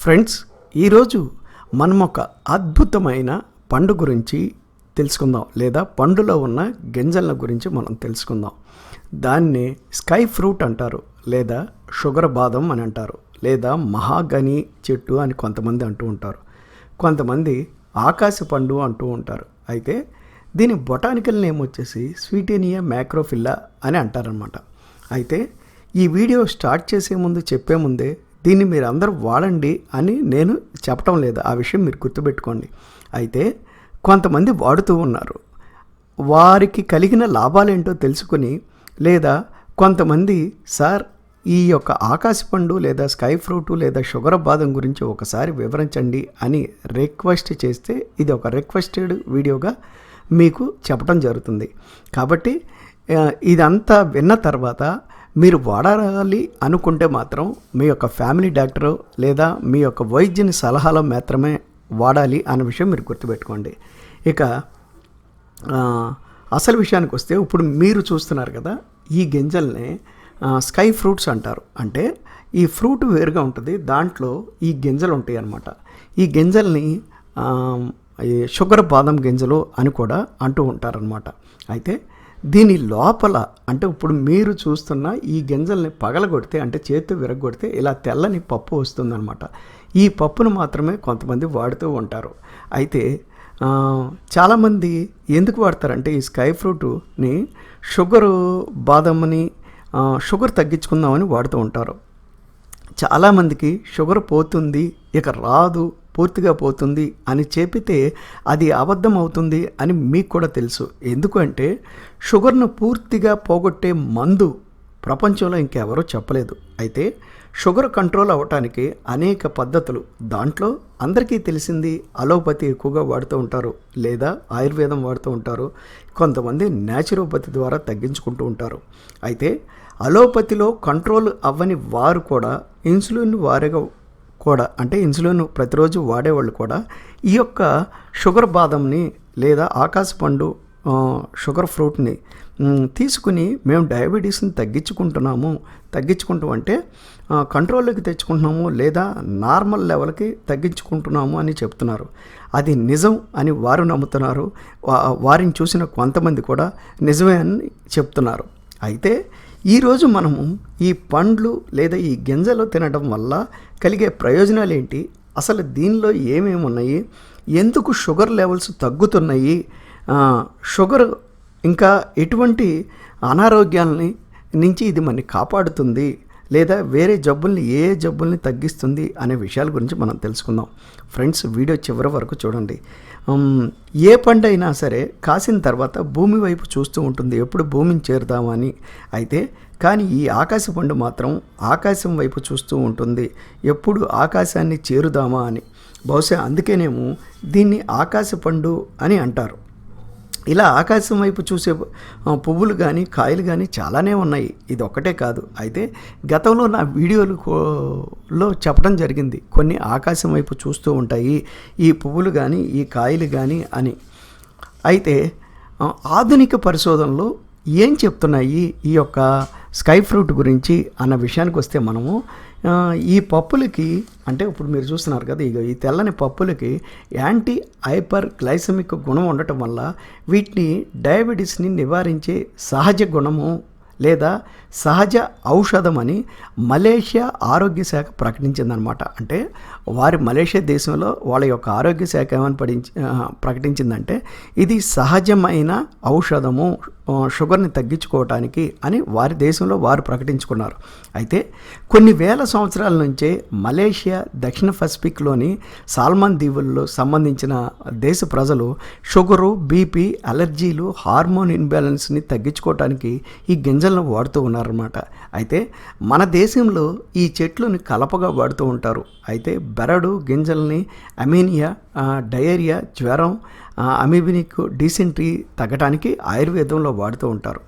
Friends ఈరోజు మనం ఒక అద్భుతమైన పండు గురించి తెలుసుకుందాం లేదా పండులో ఉన్న గింజల గురించి మనం తెలుసుకుందాం. దాన్ని స్కై ఫ్రూట్ అంటారు లేదా షుగర్ బాదం అని అంటారు లేదా మహాగని చెట్టు అని కొంతమంది అంటూ ఉంటారు. కొంతమంది ఆకాశ పండు అంటూ ఉంటారు. అయితే దీని బొటానికల్ నేమ్ వచ్చేసి స్వీటేనియా మ్యాక్రోఫిల్లా అని అంటారనమాట అయితే ఈ వీడియో స్టార్ట్ చేసే ముందు చెప్పే ముందే దీన్ని మీరు అందరూ వాడండి అని నేను చెప్పటం లేదు. ఆ విషయం మీరు గుర్తుపెట్టుకోండి. అయితే కొంతమంది వాడుతూ ఉన్నారు. వారికి కలిగిన లాభాలేంటో తెలుసుకుని లేదా కొంతమంది సార్ ఈ యొక్క ఆకాశ పండు లేదా స్కై ఫ్రూట్ లేదా షుగర్ బాదం గురించి ఒకసారి వివరించండి అని రిక్వెస్ట్ చేస్తే ఇది ఒక రిక్వెస్టెడ్ వీడియోగా మీకు చెప్పడం జరుగుతుంది. కాబట్టి ఇదంతా విన్న తర్వాత మీరు వాడాలి అనుకుంటే మాత్రం మీ యొక్క ఫ్యామిలీ డాక్టరు లేదా మీ యొక్క వైద్యుని సలహాలో మాత్రమే వాడాలి అన్న విషయం మీరు గుర్తుపెట్టుకోండి. ఇక అసలు విషయానికి వస్తే ఇప్పుడు మీరు చూస్తున్నారు కదా ఈ గింజల్ని స్కై ఫ్రూట్స్ అంటారు. అంటే ఈ ఫ్రూట్ వేరుగా ఉంటుంది దాంట్లో ఈ గింజలు ఉంటాయి అన్నమాట. ఈ గింజల్ని ఈ షుగర్ బాదం గింజలు అని కూడా అంటూ ఉంటారనమాట అయితే దీని లోపల అంటే ఇప్పుడు మీరు చూస్తున్న ఈ గింజల్ని పగలగొడితే అంటే చేతి విరగొడితే ఇలా తెల్లని పప్పు వస్తుందన్నమాట. ఈ పప్పును మాత్రమే కొంతమంది వాడుతూ ఉంటారు. అయితే చాలామంది ఎందుకు వాడతారంటే ఈ స్కై ఫ్రూట్ని షుగరు బాదమ్మని షుగర్ తగ్గించుకుందామని వాడుతూ ఉంటారు. చాలామందికి షుగర్ పోతుంది ఇక రాదు పూర్తిగా పోతుంది అని చెప్పితే అది అబద్ధం అవుతుంది అని మీకు కూడా తెలుసు. ఎందుకంటే షుగర్ను పూర్తిగా పోగొట్టే మందు ప్రపంచంలో ఇంకెవరూ చెప్పలేదు. అయితే షుగర్ కంట్రోల్ అవ్వటానికి అనేక పద్ధతులు. దాంట్లో అందరికీ తెలిసింది అలోపతి ఎక్కువగా వాడుతూ ఉంటారు లేదా ఆయుర్వేదం వాడుతూ ఉంటారు. కొంతమంది న్యాచురోపతి ద్వారా తగ్గించుకుంటూ ఉంటారు. అయితే అలోపతిలో కంట్రోల్ అవ్వని వారు కూడా ఇన్సులిన్ వారిగా కూడా అంటే ఇన్సులిన్ ప్రతిరోజు వాడేవాళ్ళు కూడా ఈ యొక్క షుగర్ బాదంని లేదా ఆకాశ పండు షుగర్ ఫ్రూట్ని తీసుకుని మేము డయాబెటీస్ని తగ్గించుకుంటున్నాము. తగ్గించుకుంటాం అంటే కంట్రోల్లోకి తెచ్చుకుంటున్నాము లేదా నార్మల్ లెవెల్కి తగ్గించుకుంటున్నాము అని చెప్తున్నారు. అది నిజం అని వారు నమ్ముతున్నారు. వారిని చూసిన కొంతమంది కూడా నిజమే అని చెప్తున్నారు. అయితే ఈరోజు మనము ఈ పండ్లు లేదా ఈ గింజలు తినడం వల్ల కలిగే ప్రయోజనాలు ఏంటి? అసలు దీనిలో ఏమేమి ఉన్నాయి? ఎందుకు షుగర్ లెవెల్స్ తగ్గుతున్నాయి? షుగర్ ఇంకా ఎటువంటి అనారోగ్యాలని నుంచి ఇది మనని కాపాడుతుంది? లేదా వేరే జబ్బుల్ని ఏ జబ్బుల్ని తగ్గిస్తుంది? అనే విషయాల గురించి మనం తెలుసుకుందాం. ఫ్రెండ్స్ వీడియో చివరి వరకు చూడండి. ఏ పంట అయినా సరే కాసిన తర్వాత భూమి వైపు చూస్తూ ఉంటుంది. ఎప్పుడు భూమిని చేరుదామని అయితే కానీ ఈ ఆకాశ పండు మాత్రం ఆకాశం వైపు చూస్తూ ఉంటుంది. ఎప్పుడు ఆకాశాన్ని చేరుదామా అని. బహుశా అందుకేనేమో దీన్ని ఆకాశ పండు అని అంటారు. ఇలా ఆకాశం వైపు చూసే పువ్వులు కానీ కాయలు కానీ చాలానే ఉన్నాయి. ఇది ఒక్కటే కాదు. అయితే గతంలో నా వీడియోలు చెప్పడం జరిగింది. కొన్ని ఆకాశం వైపు చూస్తూ ఉంటాయి. ఈ పువ్వులు కానీ ఈ కాయలు కానీ అని. అయితే ఆధునిక పరిశోధనలు ఏం చెప్తున్నాయి? ఈ యొక్క స్కై ఫ్రూట్ గురించి అన్న విషయానికి వస్తే మనము ఈ పప్పులకి అంటే ఇప్పుడు మీరు చూస్తున్నారు కదా ఇక ఈ తెల్లని పప్పులకి యాంటీ హైపర్ గ్లైసమిక్ గుణం ఉండటం వల్ల వీటిని డయాబెటీస్ని నివారించే సహజ గుణము లేదా సహజ ఔషధం అని మలేషియా ఆరోగ్య శాఖ ప్రకటించిందనమాట. అంటే వారి మలేషియా దేశంలో వాళ్ళ యొక్క ఆరోగ్య శాఖ ఏమని పడించి ప్రకటించిందంటే ఇది సహజమైన ఔషధము షుగర్ని తగ్గించుకోవటానికి అని వారి దేశంలో వారు ప్రకటించుకున్నారు. అయితే కొన్ని వేల సంవత్సరాల నుంచే మలేషియా దక్షిణ పసిఫిక్లోని సాల్మన్ దీవుల్లో సంబంధించిన దేశ ప్రజలు షుగరు బీపీ అలర్జీలు హార్మోన్ ఇన్బ్యాలెన్స్ని తగ్గించుకోవటానికి ఈ గింజలను వాడుతూ ఉన్నారన్నమాట. అయితే మన దేశంలో ఈ చెట్లను కలపగా వాడుతూ ఉంటారు. అయితే బెరడు గింజల్ని అమీనియా డయేరియా జ్వరం అమీబినిక్ డీసెంట్రీ తగ్గటానికి ఆయుర్వేదంలో వాడుతూ ఉంటారు.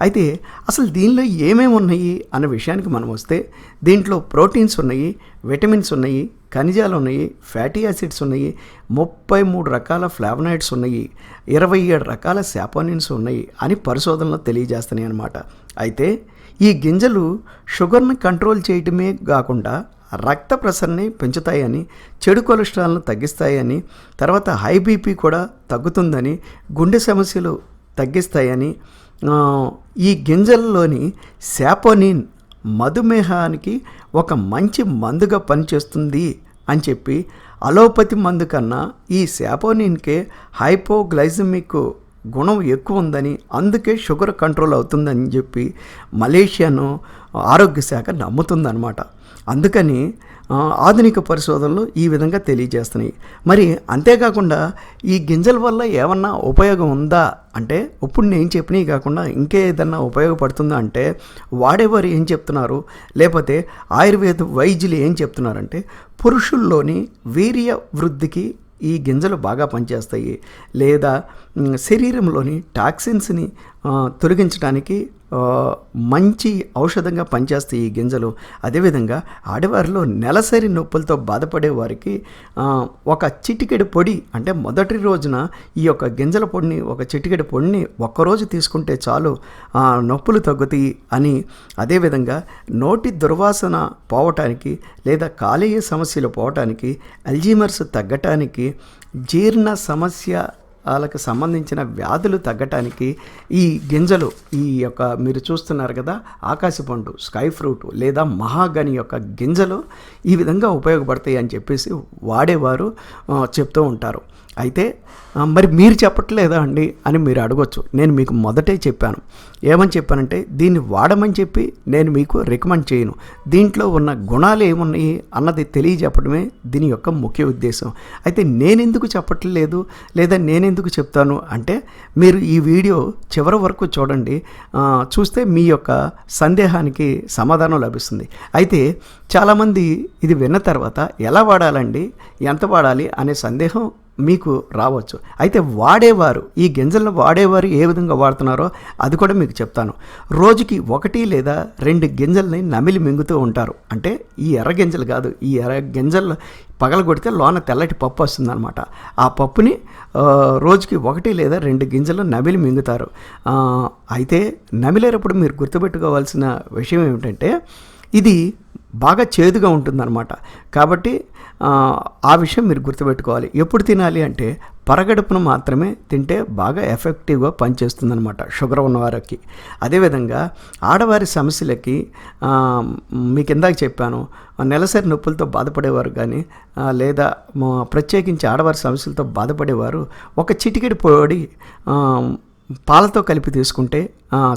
అయితే అసలు దీనిలో ఏమేమి ఉన్నాయి అన్న విషయానికి మనం వస్తే దీంట్లో ప్రోటీన్స్ ఉన్నాయి విటమిన్స్ ఉన్నాయి ఖనిజాలు ఉన్నాయి ఫ్యాటీ యాసిడ్స్ ఉన్నాయి ముప్పై మూడు రకాల ఫ్లావనాయిడ్స్ ఉన్నాయి ఇరవై ఏడు రకాల శాపోనిన్స్ ఉన్నాయి అని పరిశోధనలు తెలియజేస్తున్నాయి అన్నమాట అయితే ఈ గింజలు షుగర్ని కంట్రోల్ చేయటమే కాకుండా రక్త ప్రసరణని పెంచుతాయని చెడు కొలెస్ట్రాల్ను తగ్గిస్తాయని తర్వాత హై బీపీ కూడా తగ్గుతుందని గుండె సమస్యలు తగ్గిస్తాయని ఈ గింజల్లోని శాపోనిన్ మధుమేహానికి ఒక మంచి మందుగా పనిచేస్తుంది అని చెప్పి అలోపతి మందు కన్నా ఈ శాపోనిన్కే హైపోగ్లైజమిక్ గుణం ఎక్కువ ఉందని అందుకే షుగర్ కంట్రోల్ అవుతుందని చెప్పి మలేషియాను ఆరోగ్య శాఖ నమ్ముతుందన్నమాట. అందుకని ఆధునిక పరిశోధనలు ఈ విధంగా తెలియజేస్తున్నాయి. మరి అంతేకాకుండా ఈ గింజల వల్ల ఏమన్నా ఉపయోగం ఉందా? అంటే ఇప్పుడు నేను చెప్పినవి కాకుండా ఇంకే ఏదన్నా ఉపయోగపడుతుందా? అంటే వాడేవారు ఏం చెప్తున్నారు? లేకపోతే ఆయుర్వేద వైద్యులు ఏం చెప్తున్నారంటే పురుషుల్లోని వీర్య వృద్ధికి ఈ గింజలు బాగా పనిచేస్తాయి. లేదా శరీరంలోని టాక్సిన్స్ని తొలగించడానికి మంచి ఔషధంగా పనిచేస్తాయి ఈ గింజలు. అదేవిధంగా ఆడవారిలో నెలసరి నొప్పులతో బాధపడే వారికి ఒక చిటికెడు పొడి అంటే మొదటి రోజున ఈ యొక్క గింజల పొడిని ఒక చిటికెడు పొడిని ఒక్కరోజు తీసుకుంటే చాలు నొప్పులు తగ్గుతాయి అని. అదేవిధంగా నోటి దుర్వాసన పోవటానికి లేదా కాలేయ సమస్యలు పోవటానికి అల్జీమర్స్ తగ్గటానికి జీర్ణ సమస్య వాళ్ళకి సంబంధించిన వ్యాధులు తగ్గటానికి ఈ గింజలు ఈ యొక్క మీరు చూస్తున్నారు కదా ఆకాశపండు స్కై ఫ్రూట్ లేదా మహాగని యొక్క గింజలు ఈ విధంగా ఉపయోగపడతాయి అని చెప్పేసి వాడేవారు చెప్తూ ఉంటారు. అయితే మరి మీరు చెప్పట్లేదా అండి అని మీరు అడగొచ్చు. నేను మీకు మొదటే చెప్పాను. ఏమని చెప్పానంటే దీన్ని వాడమని చెప్పి నేను మీకు రికమెండ్ చేయను. దీంట్లో ఉన్న గుణాలు ఏమున్నాయి అన్నది తెలియజెప్పడమే దీని యొక్క ముఖ్య ఉద్దేశం. అయితే నేనెందుకు చెప్పట్లేదు లేదా నేనెందుకు చెప్తాను అంటే మీరు ఈ వీడియో చివరి వరకు చూడండి. చూస్తే మీ యొక్క సందేహానికి సమాధానం లభిస్తుంది. అయితే చాలామంది ఇది విన్న తర్వాత ఎలా వాడాలండి ఎంత వాడాలి అనే సందేహం మీకు రావచ్చు. అయితే వాడేవారు ఈ గింజలను వాడేవారు ఏ విధంగా వాడుతున్నారో అది కూడా మీకు చెప్తాను. రోజుకి ఒకటి లేదా రెండు గింజల్ని నమిలి మింగుతూ ఉంటారు. అంటే ఈ ఎర్ర గింజలు కాదు ఈ ఎర్ర గింజలు పగలగొడితే లోన తెల్లటి పప్పు వస్తుందన్నమాట. ఆ పప్పుని రోజుకి ఒకటి లేదా రెండు గింజలు నమిలి మింగుతారు. అయితే నమిలేటప్పుడు మీరు గుర్తుపెట్టుకోవాల్సిన విషయం ఏమిటంటే ఇది బాగా చేదుగా ఉంటుందన్నమాట. కాబట్టి ఆ, విషయం మీరు గుర్తుపెట్టుకోవాలి. ఎప్పుడు తినాలి అంటే పరగడుపున మాత్రమే తింటే బాగా ఎఫెక్టివ్గా పనిచేస్తుందన్నమాట షుగర్ ఉన్నవారికి అదేవిధంగా ఆడవారి సమస్యలకి మీకు ఇందాక చెప్పాను నెలసరి నొప్పులతో బాధపడేవారు కానీ లేదా ప్రత్యేకించి ఆడవారి సమస్యలతో బాధపడేవారు ఒక చిటికెడు పొడి పాలతో కలిపి తీసుకుంటే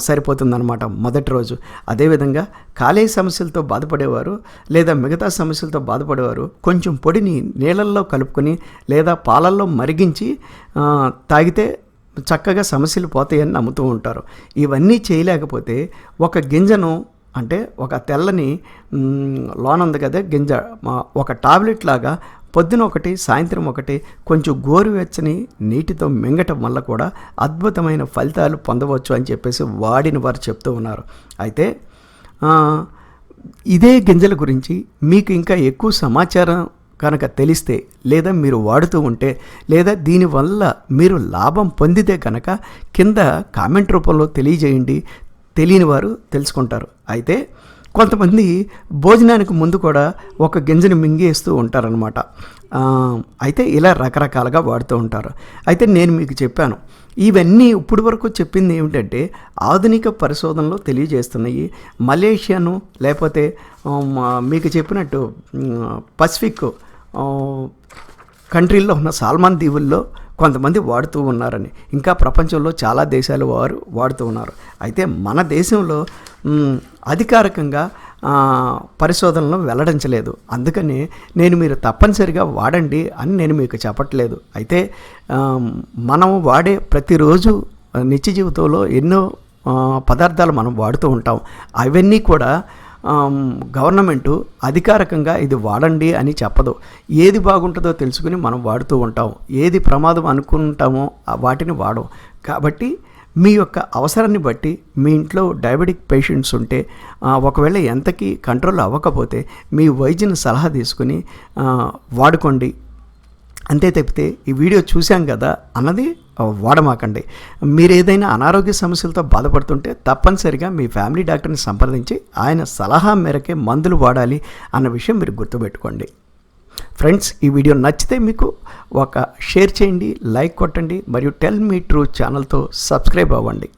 సరిపోతుందన్నమాట మొదటి రోజు. అదేవిధంగా కాలేయ సమస్యలతో బాధపడేవారు లేదా మిగతా సమస్యలతో బాధపడేవారు కొంచెం పొడిని నీళ్ళల్లో కలుపుకొని లేదా పాలల్లో మరిగించి తాగితే చక్కగా సమస్యలు పోతాయని నమ్ముతూ ఉంటారు. ఇవన్నీ చేయలేకపోతే ఒక గింజను అంటే ఒక తెల్లని మ్, లోన ఉంది కదా గింజ ఒక టాబ్లెట్ లాగా పొద్దున ఒకటి సాయంత్రం ఒకటి కొంచెం గోరువెచ్చని నీటితో మింగటం వల్ల కూడా అద్భుతమైన ఫలితాలు పొందవచ్చు అని చెప్పేసి వాడిన వారు చెప్తూ ఉన్నారు. అయితే ఇదే గింజల గురించి మీకు ఇంకా ఎక్కువ సమాచారం కనుక తెలిస్తే లేదా మీరు వాడుతూ ఉంటే లేదా దీనివల్ల మీరు లాభం పొందితే కనుక కింద కామెంట్ రూపంలో తెలియజేయండి. తెలియని వారు తెలుసుకుంటారు. అయితే కొంతమంది భోజనానికి ముందు కూడా ఒక గింజని మింగేస్తూ ఉంటారనమాట అయితే ఇలా రకరకాలుగా వాడుతూ ఉంటారు. అయితే నేను మీకు చెప్పాను ఇవన్నీ ఇప్పుడు వరకు చెప్పింది ఏమిటంటే ఆధునిక పరిశోధనలు తెలియజేస్తున్నాయి. మలేషియాను లేకపోతే మా- మీకు చెప్పినట్టు పసిఫిక్ కంట్రీల్లో ఉన్న సాల్మాన్ దీవుల్లో కొంతమంది వాడుతూ ఉన్నారని. ఇంకా ప్రపంచంలో చాలా దేశాలు వారు వాడుతూ ఉన్నారు. అయితే మన దేశంలో అధికారికంగా పరిశోధనలు వెల్లడించలేదు. అందుకని నేను మీరు తప్పనిసరిగా వాడండి అని నేను మీకు చెప్పట్లేదు. అయితే మనం వాడే ప్రతిరోజు నిత్య జీవితంలో ఎన్నో పదార్థాలు మనం వాడుతూ ఉంటాం. అవన్నీ కూడా గవర్నమెంటు అధికారికంగా ఇది వాడండి అని చెప్పదు. ఏది బాగుంటుందో తెలుసుకుని మనం వాడుతూ ఉంటాం. ఏది ప్రమాదం అనుకుంటామో ఆ వాటిని వాడం. కాబట్టి మీ యొక్క అవసరాన్ని బట్టి మీ ఇంట్లో డయాబెటిక్ పేషెంట్స్ ఉంటే ఒకవేళ ఎంతకి కంట్రోల్ అవ్వకపోతే మీ వైద్యుని సలహా తీసుకుని వాడుకోండి. అంతే తప్పితే ఈ వీడియో చూశాం కదా అన్నది వాడమాకండి. మీరు ఏదైనా అనారోగ్య సమస్యలతో బాధపడుతుంటే తప్పనిసరిగా మీ ఫ్యామిలీ డాక్టర్ని సంప్రదించి ఆయన సలహా మేరకే మందులు వాడాలి అన్న విషయం మీరు గుర్తుపెట్టుకోండి. ఫ్రెండ్స్ ఈ వీడియో నచ్చితే మీకు ఒక షేర్ చేయండి లైక్ కొట్టండి మరియు టెల్ మీ ట్రూ ఛానల్తో సబ్స్క్రైబ్ అవ్వండి.